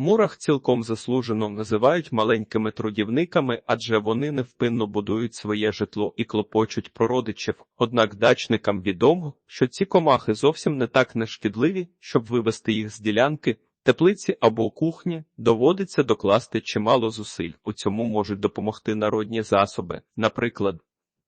Мурах цілком заслужено називають маленькими трудівниками, адже вони невпинно будують своє житло і клопочуть про родичів. Однак дачникам відомо, що ці комахи зовсім не так нешкідливі, щоб вивести їх з ділянки. Теплиці або кухні доводиться докласти чимало зусиль. У цьому можуть допомогти народні засоби, наприклад,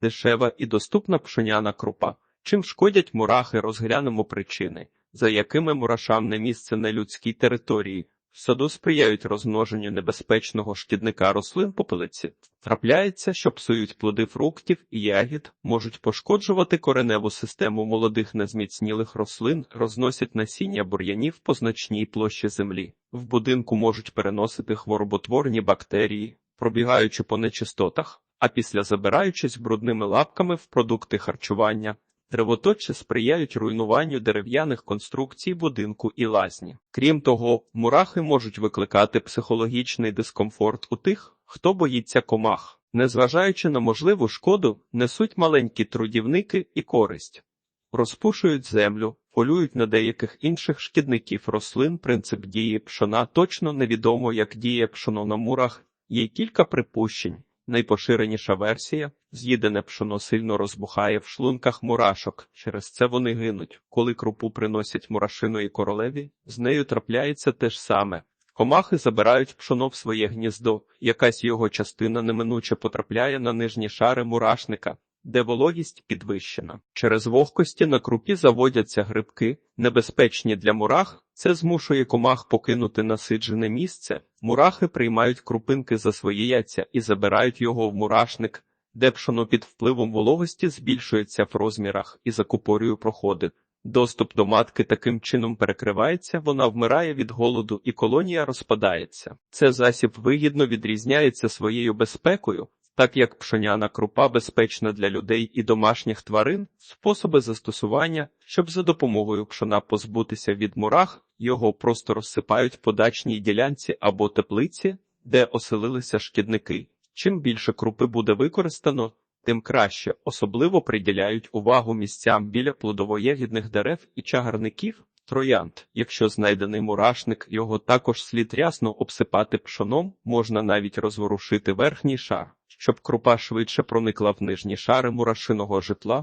дешева і доступна пшеняна крупа. Чим шкодять мурахи, розглянемо причини, за якими мурашам не місце на людській території. В саду сприяють розмноженню небезпечного шкідника рослин попелиці. Трапляється, що псують плоди фруктів і ягід, можуть пошкоджувати кореневу систему молодих незміцнілих рослин, розносять насіння бур'янів по значній площі землі. В будинку можуть переносити хвороботворні бактерії, пробігаючи по нечистотах, а після забираючись брудними лапками в продукти харчування. Древоточі сприяють руйнуванню дерев'яних конструкцій будинку і лазні. Крім того, мурахи можуть викликати психологічний дискомфорт у тих, хто боїться комах. Незважаючи на можливу шкоду, несуть маленькі трудівники і користь, розпушують землю, полюють на деяких інших шкідників рослин. Принцип дії пшона точно невідомо, як діє пшоно на мурах. Є кілька припущень. Найпоширеніша версія з'їдене пшоно сильно розбухає в шлунках мурашок, через це вони гинуть. Коли крупу приносять мурашиної королеві, з нею трапляється те ж саме. Комахи забирають пшоно в своє гніздо, якась його частина неминуче потрапляє на нижні шари мурашника, де вологість підвищена. Через вогкості на крупі заводяться грибки, небезпечні для мурах. Це змушує комах покинути насиджене місце. Мурахи приймають крупинки за свої яйця і забирають його в мурашник, де пшоно під впливом вологості збільшується в розмірах і закупорює проходи. Доступ до матки таким чином перекривається, вона вмирає від голоду і колонія розпадається. Це засіб вигідно відрізняється своєю безпекою, так як пшоняна крупа безпечна для людей і домашніх тварин, способи застосування, щоб за допомогою пшона позбутися від мурах, його просто розсипають по дачній ділянці або теплиці, де оселилися шкідники. Чим більше крупи буде використано, тим краще, особливо приділяють увагу місцям біля плодово-ягідних дерев і чагарників, троянд. Якщо знайдений мурашник, його також слід рясно обсипати пшоном, можна навіть розворушити верхній шар, щоб крупа швидше проникла в нижні шари мурашиного житла.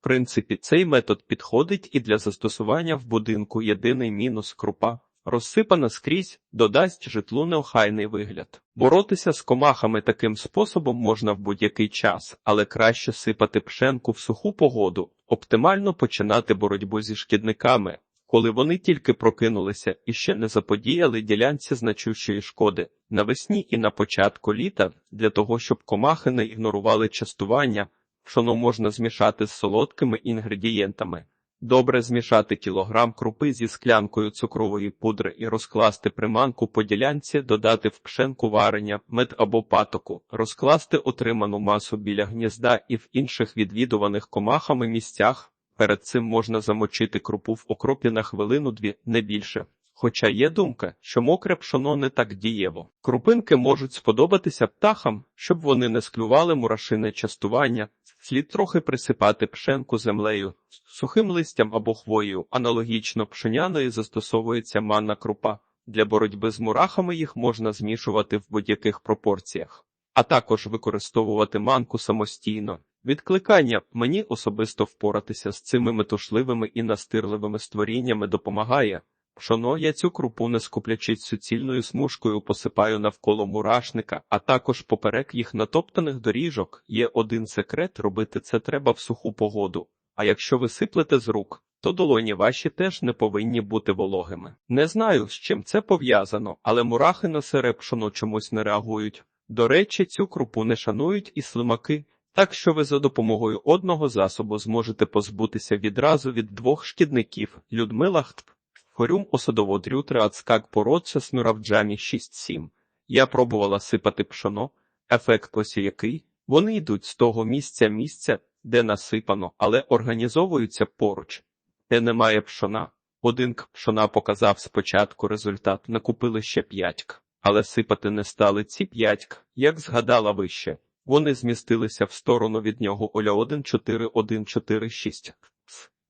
В принципі, цей метод підходить і для застосування в будинку єдиний мінус крупа. Розсипана скрізь, додасть житлу неохайний вигляд. Боротися з комахами таким способом можна в будь-який час, але краще сипати пшенку в суху погоду, оптимально починати боротьбу зі шкідниками, коли вони тільки прокинулися і ще не заподіяли ділянці значущої шкоди. Навесні і на початку літа, для того, щоб комахи не ігнорували частування, пшоно можна змішати з солодкими інгредієнтами. Добре змішати кілограм крупи зі склянкою цукрової пудри і розкласти приманку по ділянці, додати в пшенку варення, мед або патоку, розкласти отриману масу біля гнізда і в інших відвідуваних комахами місцях. Перед цим можна замочити крупу в окропі на хвилину-дві, не більше. Хоча є думка, що мокре пшоно не так дієво. Крупинки можуть сподобатися птахам, щоб вони не склювали мурашине частування, слід трохи присипати пшенку землею, сухим листям або хвоєю. Аналогічно пшеняної застосовується манна крупа. Для боротьби з мурахами їх можна змішувати в будь-яких пропорціях, а також використовувати манку самостійно. Відкликання мені особисто впоратися з цими метушливими і настирливими створіннями допомагає. Пшоно я цю крупу не скуплячись суцільною смужкою посипаю навколо мурашника, а також поперек їх натоптаних доріжок. Є один секрет робити це треба в суху погоду. А якщо ви сиплете з рук, то долоні ваші теж не повинні бути вологими. Не знаю, з чим це пов'язано, але мурахи на сире пшоно чомусь не реагують. До речі, цю крупу не шанують і слимаки. Так що ви за допомогою одного засобу зможете позбутися відразу від двох шкідників Людмила Хтп. Хорюм осадоводрю триацкак породця смюравджамі 6-7. Я пробувала сипати пшоно, ефект ось який. Вони йдуть з того місця місця, де насипано, але організовуються поруч, де немає пшона. Один пшона показав спочатку результат, накупили ще п'ятьк, але сипати не стали ці п'ятьк, як згадала вище. Вони змістилися в сторону від нього Оля 14146.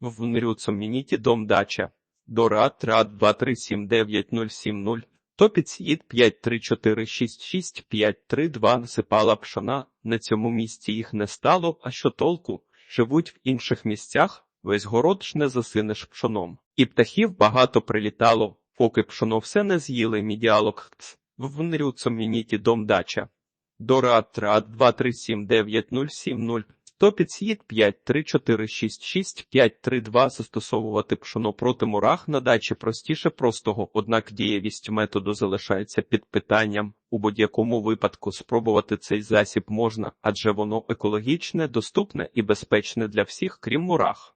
В Нрюцомініті дом дача. Дора Трат 2379070 То підс'їд 5, 3, 4, 6, 6, 5, 3, 2 насипала пшона. На цьому місці їх не стало, а що толку? Живуть в інших місцях, весь город ж не засинеш пшоном. І птахів багато прилітало, поки пшоно все не з'їли, мій діалог «Ц». в нрюцомініті дом дача. Дорад трат 2, 3, 7, 9, 0, 7, 0. То підс'їд 5, 3, 4, 6, 6, 5, 3, 2 застосовувати пшоно проти мурах на дачі простіше простого, однак дієвість методу залишається під питанням. У будь-якому випадку спробувати цей засіб можна, адже воно екологічне, доступне і безпечне для всіх, крім мурах.